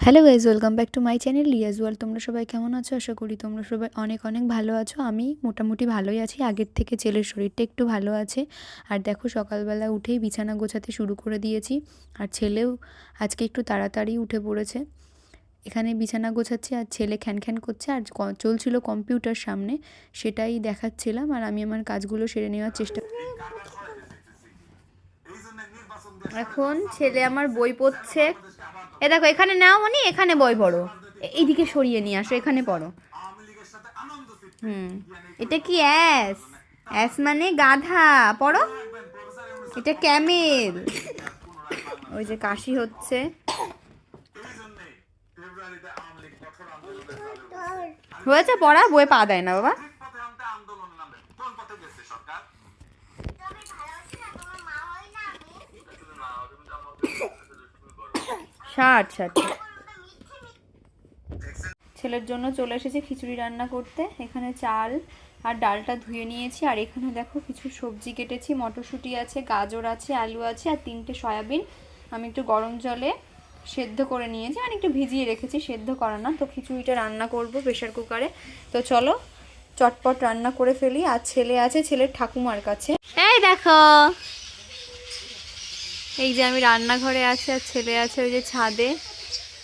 Hello guys welcome back to my channel liaison ওয়াল তোমরা সবাই কেমন আছো? আশা করি তোমরা সবাই অনেক অনেক ভালো আছো। আমি মোটামুটি ভালোই আছি। আগের থেকে ছেলের শরীরটা একটু ভালো আছে। আর দেখো, সকালবেলা উঠেই বিছানা গোছাতে শুরু করে দিয়েছি। আর ছেলেও আজকে একটু তাড়াতাড়ি উঠে পড়েছে। এখানে বিছানা গোছাচ্ছে আর ছেলে খ্যান খ্যান করছে। আর চলছিল কম্পিউটার সামনে। সেটাই দেখাচ্ছিলাম। আর আমি আমার কাজগুলো সেরে নেওয়ার চেষ্টা এখন ছেলে আমার বই পড়ছে। এ দেখো, এখানে নাও মনি এখানে বই পড়ো। এইদিকে সরিয়ে নিয়ে আসো, এখানে পড়ো। হুম। এটা কি অ্যাস? অ্যাস মানে গাধা। পড়ো। এটা ক্যামেল। ওই যে কাশি হচ্ছে। হয়েছে পড়া, বই পা দেয় না বাবা। ষাট ষাট। ছেলের জন্য চলে এসেছে খিচুড়ি রান্না করতে। এখানে চাল আর ডালটা ধুয়ে নিয়েছি। আর এখানে দেখো কিছু সবজি কেটেছি। মটরশুঁটি আছে গাজর আছে আলু আছে আর তিনটে সয়াবিন। আমি একটু গরম জলে সেদ্ধ করে নিয়েছি মানে একটু ভিজিয়ে রেখেছি। সেদ্ধ করা না তো খিচুড়িটা রান্না করব প্রেশার কুকারে। তো চলো চটপট রান্না করে ফেলি। আর ছেলে আছে ছেলের ঠাকুমার কাছে। এই দেখো। এই যে আমি রান্নাঘরে আছি আর ছেলে আছে ওই যে ছাদে,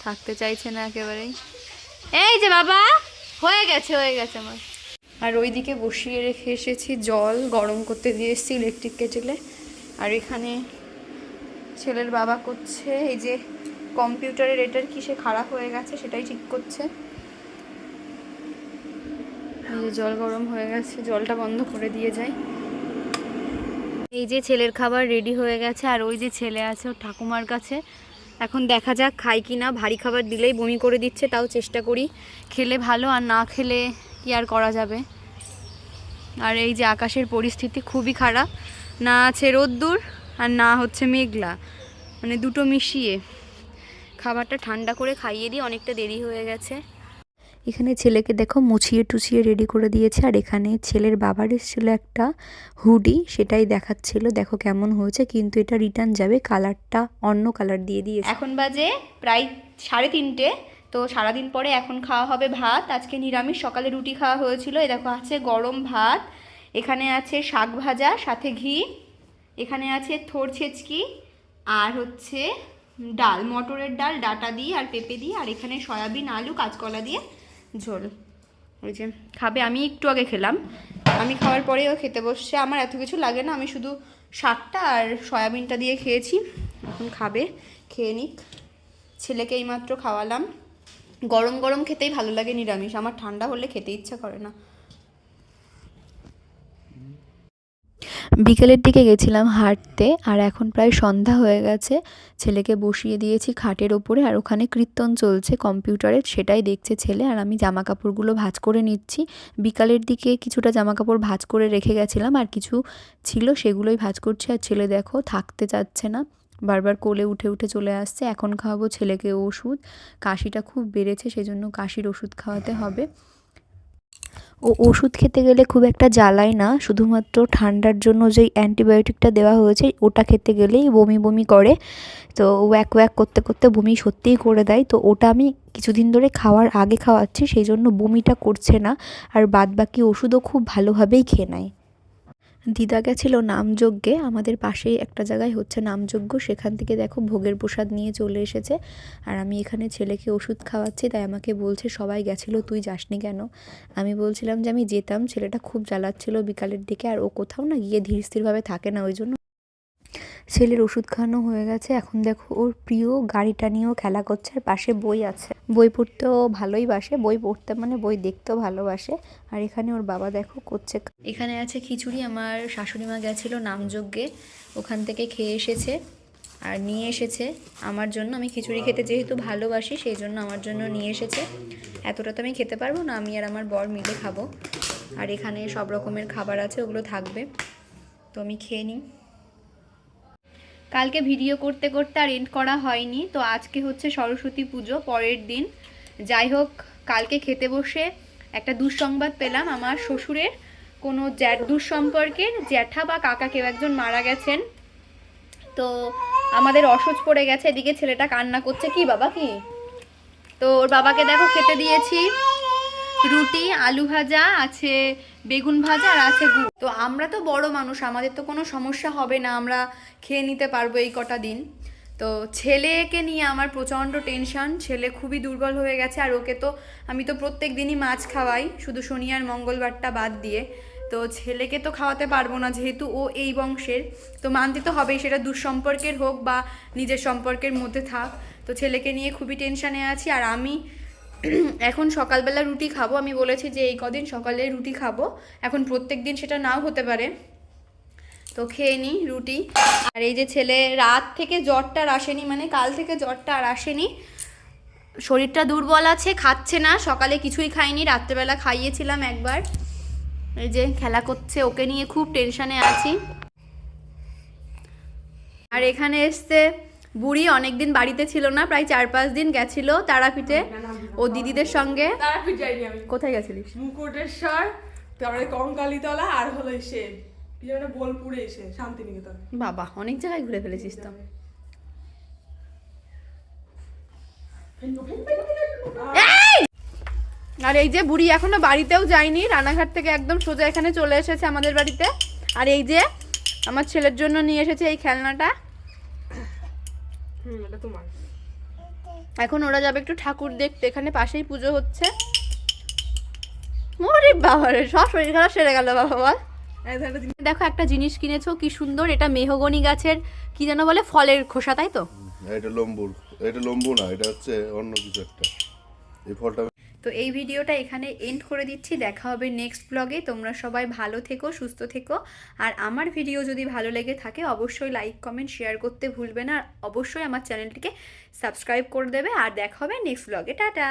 থাকতে চাইছে না একেবারেই। এই যে বাবা, হয়ে গেছে হয়ে গেছে আমার। আর ওইদিকে বসিয়ে রেখে এসেছি জল, গরম করতে দিয়ে এসেছি ইলেকট্রিক কেটেলে আর এখানে ছেলের বাবা করছে, এই যে কম্পিউটারের এটার কি সে খারাপ হয়ে গেছে সেটাই ঠিক করছে। এই যে জল গরম হয়ে গেছে, জলটা বন্ধ করে দিয়ে যায় এই যে ছেলের খাবার রেডি হয়ে গেছে আর ওই যে ছেলে আছে ওর ঠাকুমার কাছে। এখন দেখা যাক খাই কি না। ভারী খাবার দিলেই বমি করে দিচ্ছে, তাও চেষ্টা করি। খেলে ভালো, আর না খেলে কি আর করা যাবে? আর এই যে আকাশের পরিস্থিতি খুবই খারাপ। না আছে রোদ্দুর, আর না হচ্ছে মেঘলা। মানে দুটো মিশিয়ে। খাবারটা ঠান্ডা করে খাইয়ে দিই, অনেকটা দেরি হয়ে গেছে। এখানে ছেলেকে দেখো মুছিয়ে টুছিয়ে রেডি করে দিয়েছে। আর এখানে ছেলের বাবার এসেছিল একটা হুডি সেটাই দেখাচ্ছিল। দেখো কেমন হয়েছে, কিন্তু এটা রিটার্ন যাবে কালারটা অন্য কালার দিয়ে দিয়েছে। এখন বাজে প্রায় সাড়ে তিনটে। তো সারাদিন পরে এখন খাওয়া হবে ভাত। আজকে নিরামিষ, সকালে রুটি খাওয়া হয়েছিল। এ দেখো, আছে গরম ভাত, এখানে আছে শাক ভাজা, সাথে ঘি, এখানে আছে থোর ছেচকি, আর হচ্ছে ডাল, মটরের ডাল, ডাটা দিয়ে আর পেঁপে দিয়ে, আর এখানে সয়াবিন, আলু, কাঁচকলা দিয়ে ঝোল। ওই যে। খাবে আমি একটু আগে খেলাম। আমি খাওয়ার পরেও ও খেতে বসছে। আমার এত কিছু লাগে না। আমি শুধু শাকটা আর সয়াবিনটা দিয়ে খেয়েছি। এখন খাবে খেয়ে নিক। ছেলেকে এইমাত্র খাওয়ালাম। গরম গরম খেতেই ভালো লাগে নিরামিষ। আমার ঠান্ডা হলে খেতে ইচ্ছা করে না। বিকেলের দিকে গেছিলাম হাঁটতে, আর এখন প্রায় সন্ধ্যা হয়ে গেছে। ছেলেকে বসিয়ে দিয়েছি খাটের ওপরে, আর ওখানে কীর্তন চলছে কম্পিউটারে, সেটাই দেখছে ছেলে, আর আমি জামা কাপড়গুলো ভাঁজ করে নিচ্ছি। বিকালের দিকে কিছুটা জামা কাপড় ভাঁজ করে রেখে গেছিলাম, আর কিছু ছিল সেগুলোই ভাঁজ করছি। আর ছেলে দেখো, থাকতে চাচ্ছে না, বারবার কোলে উঠে উঠে চলে আসছে। এখন খাওয়াবো ছেলেকে ওষুধ, কাশিটা খুব বেড়েছে, সেজন্য কাশির ওষুধ খাওয়াতে হবে। ও ওষুধ খেতে গেলে খুব একটা জ্বালায় না, শুধুমাত্র ঠান্ডার জন্য যেই অ্যান্টিবায়োটিকটা দেওয়া হয়েছে ওটা খেতে গেলেই বমি বমি করে। তো ওয়াক ওয়াক করতে করতে বমি সত্যিই করে দেয়। তো ওটা আমি কিছুদিন ধরে খাওয়ার আগে খাওয়াচ্ছি, সেই জন্য বমিটা করছে না। আর বাদবাকি ওষুধও খুব ভালোভাবেই খেয়ে নেয়। দিদা গেছিল নামযজ্ঞে। আমাদের পাশেই একটা জায়গায় হচ্ছে নামযজ্ঞ। সেখান থেকে দেখো ভোগের প্রসাদ নিয়ে চলে এসেছে। আর আমি এখানে ছেলেকে ওষুধ খাওয়াচ্ছি, তাই আমাকে বলছে, সবাই গেছিল, তুই যাসনি কেন? আমি বলছিলাম যে, আমি যেতাম, ছেলেটা খুব জ্বালাচ্ছিল বিকালের দিকে, আর ও কোথাও না গিয়ে ধীর স্থিরভাবে থাকে না, ওই জন্য ছেলের ওষুধ খাওয়ানো হয়ে গেছে। এখন দেখো ওর প্রিয় গাড়িটা নিয়েও খেলা করছে আর পাশে বই আছে। বই পড়তেও ভালোই বাসে, বই পড়তে মানে বই দেখতেও ভালোবাসে। আর এখানে ওর বাবা দেখো করছে এখানে আছে খিচুড়ি, আমার শাশুড়ি মা গেছিল নামযজ্ঞে। ওখান থেকে খেয়ে এসেছে আর নিয়ে এসেছে। আমার জন্য আমি খিচুড়ি খেতে যেহেতু ভালোবাসি, সেই জন্য আমার জন্য নিয়ে এসেছে। এতটা তো আমি খেতে পারব না, আমি আর আমার বর মিলে খাব। আর এখানে সব রকমের খাবার আছে, ওগুলো থাকবে। তো আমি খেয়ে নিই। কালকে ভিডিও করতে করতে আর এন্ড করা হয়নি। তো আজকে হচ্ছে সরস্বতী পুজো, পরের দিন। যাই হোক, কালকে খেতে বসে একটা দুঃসংবাদ পেলাম আমার শ্বশুরের। কোনো জ্যাঠ দুঃসম্পর্কের জ্যাঠা বা কাকা কেউ একজন মারা গেছেন। তো আমাদের অসুচ পড়ে গেছে, এদিকে ছেলেটা কান্না করছে। কি বাবা কি? তো ওর বাবাকে দেখো খেতে দিয়েছি। রুটি, আলু ভাজা, আছে বেগুন ভাজা আর আছে তো আমরা তো বড় মানুষ, আমাদের তো কোনো সমস্যা হবে না, আমরা খেয়ে নিতে পারব এই কটা দিন। তো ছেলেকে নিয়ে আমার প্রচণ্ড টেনশন ছেলে খুবই দুর্বল হয়ে গেছে আর ওকে তো আমি তো প্রত্যেক দিনই মাছ খাওয়াই, শুধু শনি আর মঙ্গলবারটা বাদ দিয়ে। তো ছেলেকে তো খাওয়াতে পারব না, যেহেতু ও এই বংশের। তো মানতে তো হবেই, সেটা দুঃসম্পর্কের হোক বা নিজের সম্পর্কের মধ্যে থাক। তো ছেলেকে নিয়ে খুবই টেনশানে আছি আর আমি এখন সকালবেলা রুটি খাব। আমি বলেছি যে এই কদিন সকালে রুটি খাব। এখন প্রত্যেক দিন সেটা নাও হতে পারে। তো খেয়ে নিই রুটি। আর এই যে ছেলে, রাত থেকে জ্বরটা আর আসেনি মানে কাল থেকে জ্বরটা আর আসেনি। শরীরটা দুর্বল আছে, খাচ্ছে না। সকালে কিছুই খাইনি, রাত্রেবেলা খাইয়েছিলাম একবার। এই যে খেলা করছে, ওকে নিয়ে খুব টেনশনে আছি। আর এখানে এসছে, বুড়ি অনেকদিন বাড়িতে ছিল না, প্রায় চার পাঁচ দিন গেছিল তারাপীঠে। ও দিদিদের সঙ্গে? তারাপীঠ যাইনি আমি। কোথায় গেছিলিস? মুকুটেশ্বর তারপরে কঙ্কালীতলা আর হলো এসে বোলপুরে এসে শান্তিনিকেতন। বাবা অনেক জায়গায় ঘুরে ফেলেছিস তো। আর এই যে বুড়ি এখনও বাড়িতেও যায়নি রানাঘাট থেকে একদম সোজা এখানে চলে এসেছে আমাদের বাড়িতে। আর এই যে আমার ছেলের জন্য নিয়ে এসেছে এই খেলনাটা। হুম এটা তোমার। এখন ওরা যাবে একটু ঠাকুর দেখতে, এখানে পাশেই পুজো হচ্ছে। ওরে বাবা রে সব শরীর খারাপ সেরে গেল বাবা, বল। দেখো একটা জিনিস কিনেছো, কি সুন্দর, এটা মেহগনি গাছের, কি যেন বলে, ফলের খোসা, তাই তো? এটা লম্বুর, এটা লম্বু না, এটা হচ্ছে অন্য কিছু একটা। এই ফলটা তো এই ভিডিওটা এখানে এন্ড করে দিচ্ছি। দেখা হবে নেক্সট ব্লগে তোমরা সবাই ভালো থেকো, সুস্থ থেকো। আর আমার ভিডিও যদি ভালো লেগে থাকে, অবশ্যই লাইক কমেন্ট শেয়ার করতে ভুলবে না। আর অবশ্যই আমার চ্যানেলটিকে সাবস্ক্রাইব করে দেবে। আর দেখা হবে নেক্সট ব্লগে টাটা!